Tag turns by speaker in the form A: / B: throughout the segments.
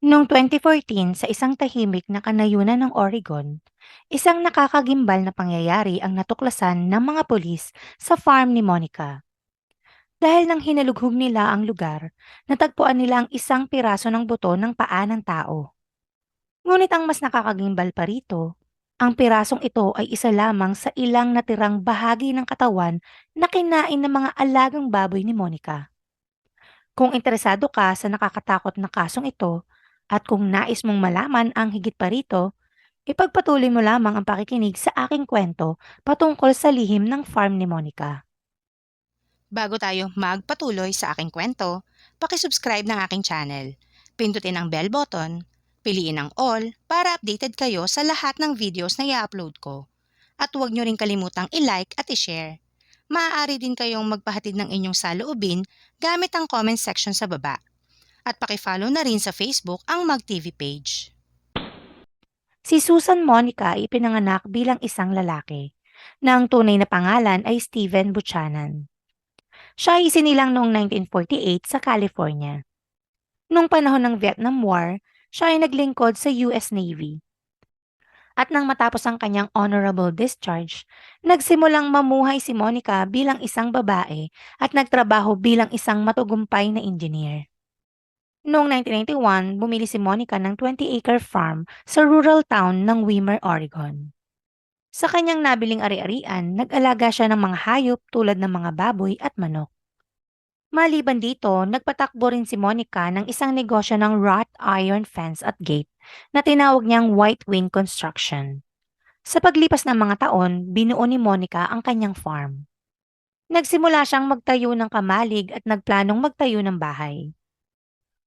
A: Noong 2014, sa isang tahimik na kanayunan ng Oregon, isang nakakagimbal na pangyayari ang natuklasan ng mga pulis sa farm ni Monica. Dahil nang hinalughog nila ang lugar, natagpuan nila ang isang piraso ng buto ng paa ng tao. Ngunit ang mas nakakagimbal pa rito, ang pirasong ito ay isa lamang sa ilang natirang bahagi ng katawan na kinain ng mga alagang baboy ni Monica. Kung interesado ka sa nakakatakot na kasong ito at kung nais mong malaman ang higit pa rito, ipagpatuloy mo lamang ang pakikinig sa aking kwento patungkol sa lihim ng farm ni Monica.
B: Bago tayo magpatuloy sa aking kwento, pakisubscribe ng aking channel. Pindutin ang bell button, piliin ang all para updated kayo sa lahat ng videos na i-upload ko. At huwag nyo rin kalimutang i-like at i-share. Maaari din kayong magpahatid ng inyong saloobin gamit ang comment section sa baba. At pakifollow na rin sa Facebook ang MagTV page.
A: Si Susan Monica ay ipinanganak bilang isang lalaki na ang tunay na pangalan ay Stephen Buchanan. Siya ay isinilang noong 1948 sa California. Noong panahon ng Vietnam War, siya ay naglingkod sa US Navy. At nang matapos ang kanyang honorable discharge, nagsimulang mamuhay si Monica bilang isang babae at nagtrabaho bilang isang matugumpay na engineer. Noong 1991, bumili si Monica ng 20-acre farm sa rural town ng Wimmer, Oregon. Sa kanyang nabiling ari-arian, nag-alaga siya ng mga hayop tulad ng mga baboy at manok. Maliban dito, nagpatakbo rin si Monica ng isang negosyo ng wrought iron fence at gate na tinawag niyang White Wing Construction. Sa paglipas ng mga taon, binuo ni Monica ang kanyang farm. Nagsimula siyang magtayo ng kamalig at nagplanong magtayo ng bahay.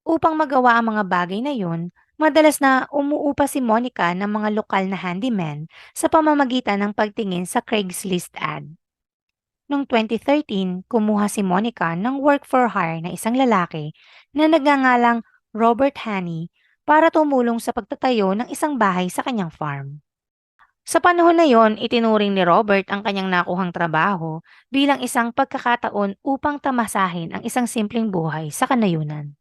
A: Upang magawa ang mga bagay na yun, madalas na umuupa si Monica ng mga lokal na handyman sa pamamagitan ng pagtingin sa Craigslist ad. Noong 2013, kumuha si Monica ng work for hire na isang lalaki na nagngangalang Robert Haney para tumulong sa pagtatayo ng isang bahay sa kanyang farm. Sa panahon na yon, itinuring ni Robert ang kanyang nakuhang trabaho bilang isang pagkakataon upang tamasahin ang isang simpleng buhay sa kanayunan.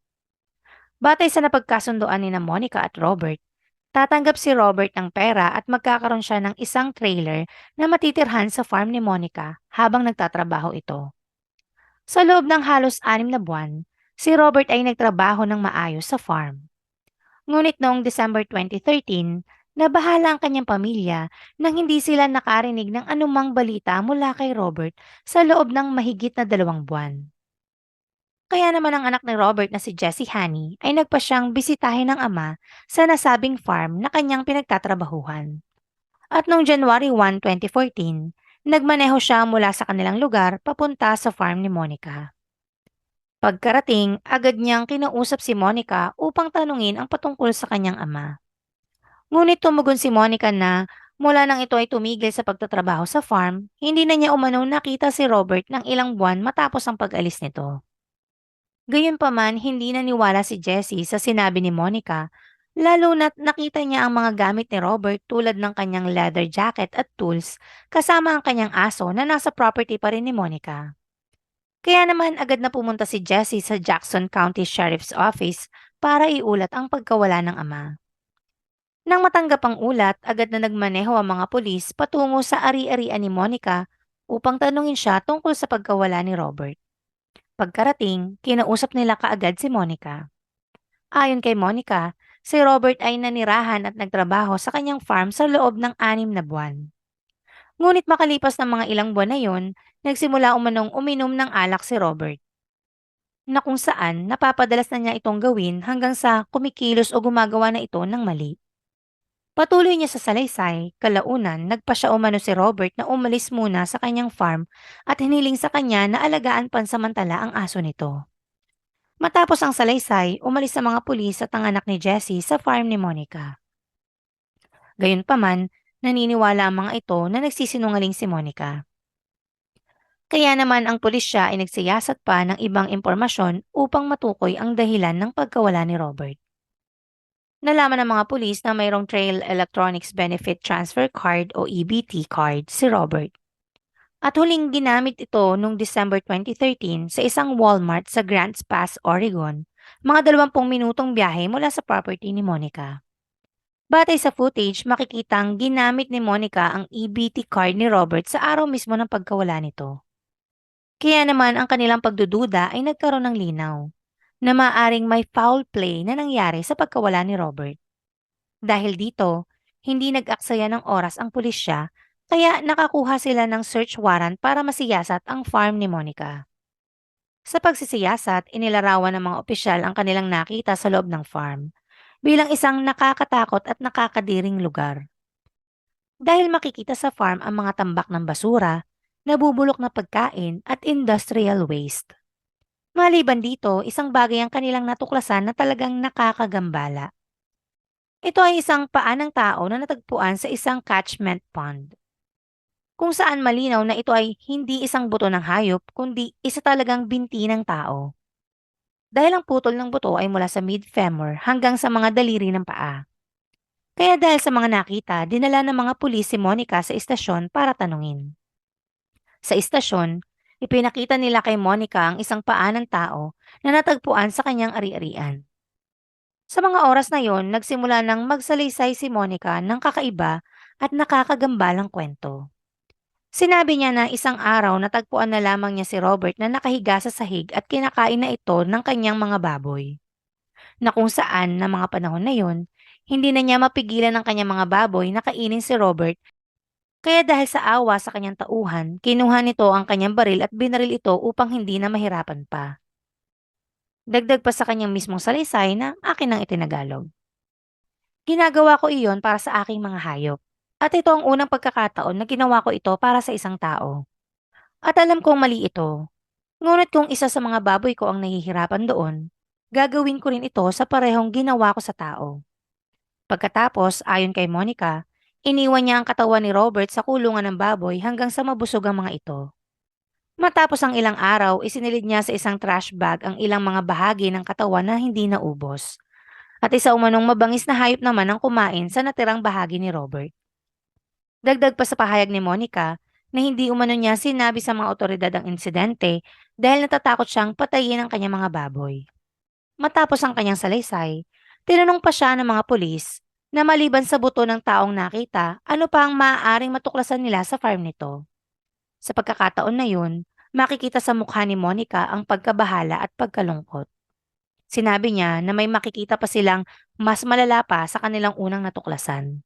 A: Batay sa napagkasundoan ni na Monica at Robert, tatanggap si Robert ng pera at magkakaroon siya ng isang trailer na matitirhan sa farm ni Monica habang nagtatrabaho ito. Sa loob ng halos anim na buwan, si Robert ay nagtrabaho ng maayos sa farm. Ngunit noong December 2013, nabahala ang kanyang pamilya nang hindi sila nakarinig ng anumang balita mula kay Robert sa loob ng mahigit na dalawang buwan. Kaya naman ang anak ni Robert na si Jessie Honey ay nagpa siyang bisitahin ng ama sa nasabing farm na kanyang pinagtatrabahuhan. At noong January 1, 2014, nagmaneho siya mula sa kanilang lugar papunta sa farm ni Monica. Pagkarating, agad niyang kinausap si Monica upang tanungin ang patungkol sa kanyang ama. Ngunit tumugon si Monica na mula nang ito ay tumigil sa pagtatrabaho sa farm, hindi na niya umano nakita si Robert ng ilang buwan matapos ang pag-alis nito. Gayunpaman, hindi naniwala si Jessie sa sinabi ni Monica, lalo na't nakita niya ang mga gamit ni Robert tulad ng kanyang leather jacket at tools kasama ang kanyang aso na nasa property pa rin ni Monica. Kaya naman agad na pumunta si Jessie sa Jackson County Sheriff's Office para iulat ang pagkawala ng ama. Nang matanggap ang ulat, agad na nagmaneho ang mga pulis patungo sa ari-arian ni Monica upang tanungin siya tungkol sa pagkawala ni Robert. Pagkarating, kinausap nila kaagad si Monica. Ayon kay Monica, si Robert ay nanirahan at nagtrabaho sa kanyang farm sa loob ng anim na buwan. Ngunit makalipas ng mga ilang buwan na yon, nagsimula umanong uminom ng alak si Robert. Na kung saan napapadalas na niya itong gawin hanggang sa kumikilos o gumagawa na ito ng mali. Patuloy niya sa salaysay, kalaunan nagpa siya umano si Robert na umalis muna sa kanyang farm at hiniling sa kanya na alagaan pansamantala ang aso nito. Matapos ang salaysay, umalis sa mga pulis at ang anak ni Jessie sa farm ni Monica. Gayunpaman, naniniwala ang mga ito na nagsisinungaling si Monica. Kaya naman ang pulisya ay nagsiyasat pa ng ibang impormasyon upang matukoy ang dahilan ng pagkawala ni Robert. Nalaman ng mga pulis na mayroong Trail Electronics Benefit Transfer Card o EBT card si Robert. At huling ginamit ito noong December 2013 sa isang Walmart sa Grants Pass, Oregon mga 20 minutong biyahe mula sa property ni Monica. Batay sa footage, makikitang ginamit ni Monica ang EBT card ni Robert sa araw mismo ng pagkawala nito. Kaya naman ang kanilang pagdududa ay nagkaroon ng linaw na maaring may foul play na nangyari sa pagkawala ni Robert. Dahil dito, hindi nag-aksaya ng oras ang pulisya kaya nakakuha sila ng search warrant para masiyasat ang farm ni Monica. Sa pagsisiyasat, inilarawan ng mga opisyal ang kanilang nakita sa loob ng farm bilang isang nakakatakot at nakakadiring lugar. Dahil makikita sa farm ang mga tambak ng basura, nabubulok na pagkain at industrial waste. Maliban dito, isang bagay ang kanilang natuklasan na talagang nakakagambala. Ito ay isang paa ng tao na natagpuan sa isang catchment pond. Kung saan malinaw na ito ay hindi isang buto ng hayop, kundi isa talagang binti ng tao. Dahil ang putol ng buto ay mula sa mid-femur hanggang sa mga daliri ng paa. Kaya dahil sa mga nakita, dinala ng mga pulis si Monica sa istasyon para tanungin. Sa istasyon, ipinakita nila kay Monica ang isang paa ng tao na natagpuan sa kanyang ari-arian. Sa mga oras na yon, nagsimula nang magsalaysay si Monica ng kakaiba at nakakagambalang kwento. Sinabi niya na isang araw natagpuan na lamang niya si Robert na nakahiga sa sahig at kinakain na ito ng kanyang mga baboy. Na kung saan na mga panahon na yon, hindi na niya mapigilan ng kanyang mga baboy na kainin si Robert kaya dahil sa awa sa kanyang tauhan, kinuha nito ang kanyang baril at binaril ito upang hindi na mahirapan pa. Dagdag pa sa kanyang mismong salaysay na akin ang itinagalog. Ginagawa ko iyon para sa aking mga hayop. At ito ang unang pagkakataon na ginawa ko ito para sa isang tao. At alam kong mali ito. Ngunit kung isa sa mga baboy ko ang nahihirapan doon, gagawin ko rin ito sa parehong ginawa ko sa tao. Pagkatapos, ayon kay Monica, iniwan niya ang katawan ni Robert sa kulungan ng baboy hanggang sa mabusog ang mga ito. Matapos ang ilang araw, isinilid niya sa isang trash bag ang ilang mga bahagi ng katawan na hindi naubos. At isa umanong mabangis na hayop naman ang kumain sa natirang bahagi ni Robert. Dagdag pa sa pahayag ni Monica na hindi umano niya sinabi sa mga otoridad ang insidente dahil natatakot siyang patayin ang kanyang mga baboy. Matapos ang kanyang salaysay, tinanong pa siya ng mga pulis na maliban sa buto ng taong nakita, ano pa ang maaaring matuklasan nila sa farm nito. Sa pagkakataon na yun, makikita sa mukha ni Monica ang pagkabahala at pagkalungkot. Sinabi niya na may makikita pa silang mas malala pa sa kanilang unang natuklasan.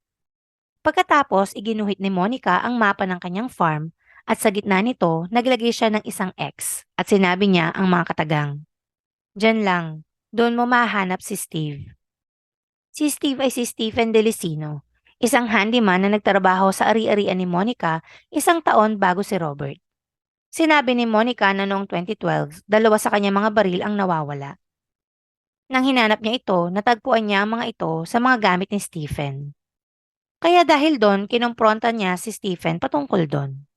A: Pagkatapos, iginuhit ni Monica ang mapa ng kanyang farm at sa gitna nito, naglagay siya ng isang X at sinabi niya ang mga katagang. Diyan lang, doon mo mahanap si Steve. Si Steve ay si Stephen Delicino, isang handyman na nagtrabaho sa ari-arian ni Monica isang taon bago si Robert. Sinabi ni Monica na noong 2012, dalawa sa kanyang mga baril ang nawawala. Nang hinanap niya ito, natagpuan niya ang mga ito sa mga gamit ni Stephen. Kaya dahil doon, kinumpronta niya si Stephen patungkol doon.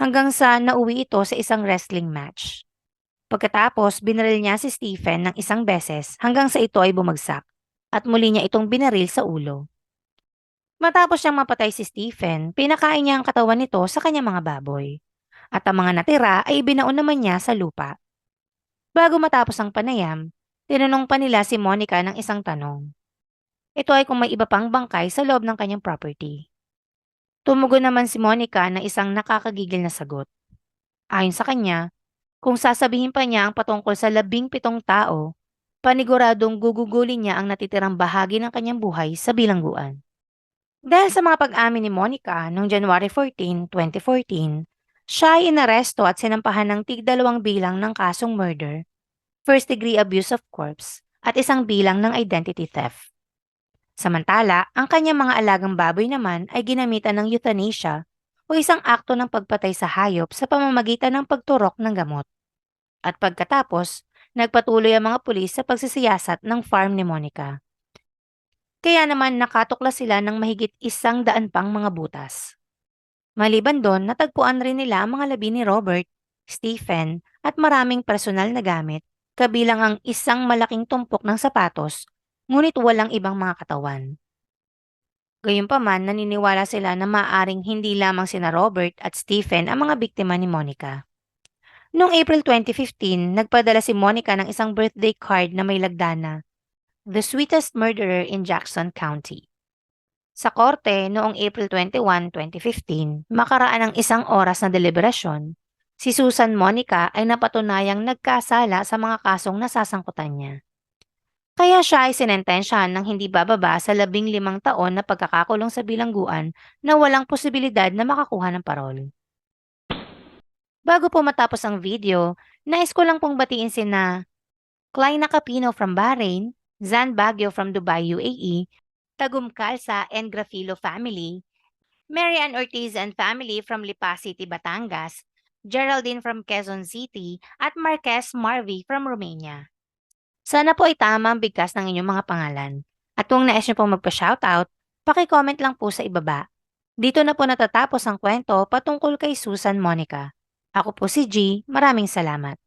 A: Hanggang sa nauwi ito sa isang wrestling match. Pagkatapos, binaril niya si Stephen ng isang beses hanggang sa ito ay bumagsak at muli niya itong binaril sa ulo. Matapos siyang mapatay si Stephen, pinakain niya ang katawan nito sa kanyang mga baboy. At ang mga natira ay ibinaon naman niya sa lupa. Bago matapos ang panayam, tinanong pa nila si Monica ng isang tanong. Ito ay kung may iba pang bangkay sa loob ng kanyang property. Tumugon naman si Monica na isang nakakagigil na sagot. Ayon sa kanya, kung sasabihin pa niya ang patungkol sa labing pitong tao, paniguradong gugugulin niya ang natitirang bahagi ng kanyang buhay sa bilangguan. Dahil sa mga pag-amin ni Monica noong January 14, 2014, siya ay inaresto at sinampahan ng tigdalawang bilang ng kasong murder, first degree abuse of corpse, at isang bilang ng identity theft. Samantala, ang kanyang mga alagang baboy naman ay ginamitan ng euthanasia o isang akto ng pagpatay sa hayop sa pamamagitan ng pagturok ng gamot. At pagkatapos, nagpatuloy ang mga pulis sa pagsisiyasat ng farm ni Monica. Kaya naman nakatukla sila ng mahigit isang daan pang mga butas. Maliban doon, natagpuan rin nila ang mga labi ni Robert, Stephen at maraming personal na gamit kabilang ang isang malaking tumpok ng sapatos ngunit walang ibang mga katawan. Gayunpaman, naniniwala sila na maaring hindi lamang sina Robert at Stephen ang mga biktima ni Monica. Noong April 2015, nagpadala si Monica ng isang birthday card na may lagdana, The Sweetest Murderer in Jackson County. Sa korte noong April 21, 2015, makaraan ng isang oras na deliberasyon, si Susan Monica ay napatunayang nagkasala sa mga kasong nasasangkutan niya. Kaya siya ay sinentensyahan ng hindi bababa sa labing limang taon na pagkakakulong sa bilangguan na walang posibilidad na makakuha ng parol. Bago po matapos ang video, nais ko lang pong batiin sina Kleina Capino from Bahrain, Zan Baguio from Dubai, UAE, Tagum Calza and Grafilo family, Mary Ann Ortiz and family from Lipa City, Batangas, Geraldine from Quezon City, at Marquez Marvi from Romania. Sana po ay tama ang bigkas ng inyong mga pangalan. At kung nais niyo pong magpa-shoutout, paki-comment lang po sa ibaba. Dito na po natatapos ang kwento patungkol kay Susan Monica. Ako po si G. Maraming salamat.